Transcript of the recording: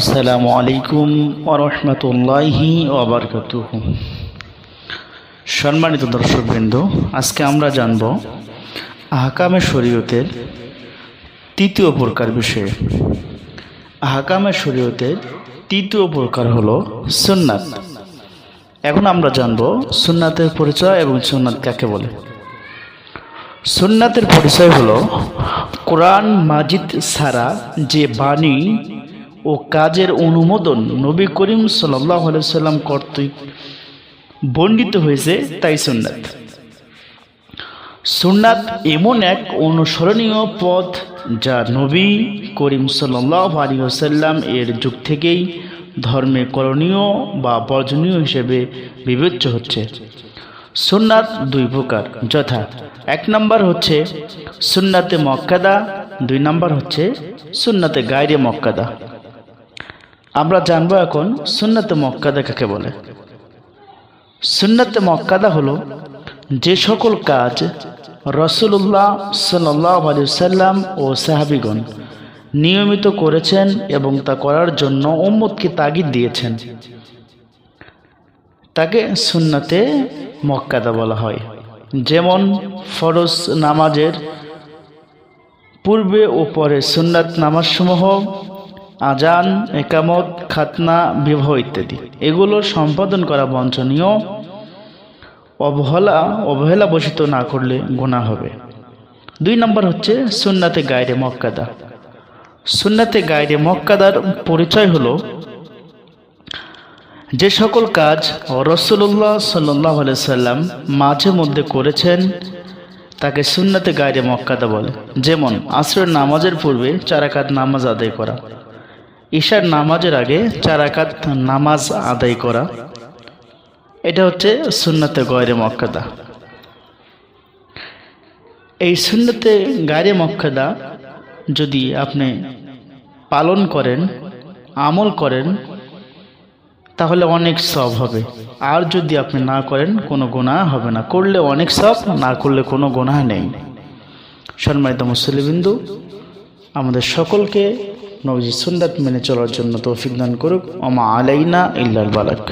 আসসালামু আলাইকুম ওরহমতুল্লাহি ওবরকাতুহ সম্মানিত দর্শকবৃন্দ, আজকে আমরা জানব আহকামে শরীয়তের তৃতীয় প্রকার বিষয়ে। আহকামে শরীয়তের তৃতীয় প্রকার হলো সুন্নাত। এখন আমরা জানব সুন্নাতের পরিচয় এবং সুন্নাত কাকে বলে। সুন্নাতের পরিচয় হলো কোরআন মাজিদ ছাড়া যে বাণী ও কাজের অনুমোদন নবী করিম সাল্লাম কর্তৃক বর্ণিত হয়েছে তাই সুন্নাত। সুন্নাত এমন এক অনুসরণীয় পথ যা নবী করিম সাল্লাহ আলী এর যুগ থেকেই ধর্মে করণীয় বা বর্জনীয় হিসেবে বিবেচ্য হচ্ছে। সুন্নাত দুই প্রকার, যথা এক নম্বর হচ্ছে সুন্নাতে মক্কাদা, দুই নম্বর হচ্ছে সুন্নাতে গায়রে মক্কাদা। আমরা জানব এখন সুন্নাতে মক্কাদা কাকে বলে। সুন্নাতে মক্কাদা হলো যে সকল কাজ রসুল্লাহ সাল্লাহ সাল্লাম ও সাহাবিগণ নিয়মিত করেছেন এবং তা করার জন্য উম্মতকে তাগিদ দিয়েছেন। তাকে সুন্নাতে মক্কাদা বলা হয়। যেমন ফরজ নামাজের পূর্বে ও পরে সুন্নাত নামাজসমূহ আজান, একামত, খাতনা, বিবাহ ইত্যাদি। এগুলো সম্পাদন করা বঞ্চনীয়। অবহেলা অবহেলা বসিত না করলে গোনা হবে। দুই নম্বর হচ্ছে সুন্নাতে গায়রে মক্কাদা। সুন্নাতে গায়রে মক্কাদার পরিচয় হলো, যে সকল কাজ রসুল্লাহ সাল্লাহ সাল্লাম মাঝে মধ্যে করেছেন, তাকে সুন্নাতে গায়রে মক্কাদা বলে। যেমন, আসরের নামাজের পূর্বে চারাকাত নামাজ আদায় করা। ঈশার নামাজের আগে চারাকাত নামাজ আদায় করা। এটা হচ্ছে সুন্নাতে গয়রে মক্কাদা। এই সুন্নতে গায়রে মক্কাদা যদি আপনি পালন করেন, আমল করেন, তাহলে অনেক সব হবে। আর যদি আপনি না করেন, কোনো গোনা হবে না। করলে অনেক সব, না করলে কোনো গোনা নেই। সম্মানিত মুসলিবিন্দু আমাদের সকলকে নবজি সুন্দর মেনে চলার জন্য তৌফিক দান করুক। ওমা আলাইনা ইল্লাল বালাক।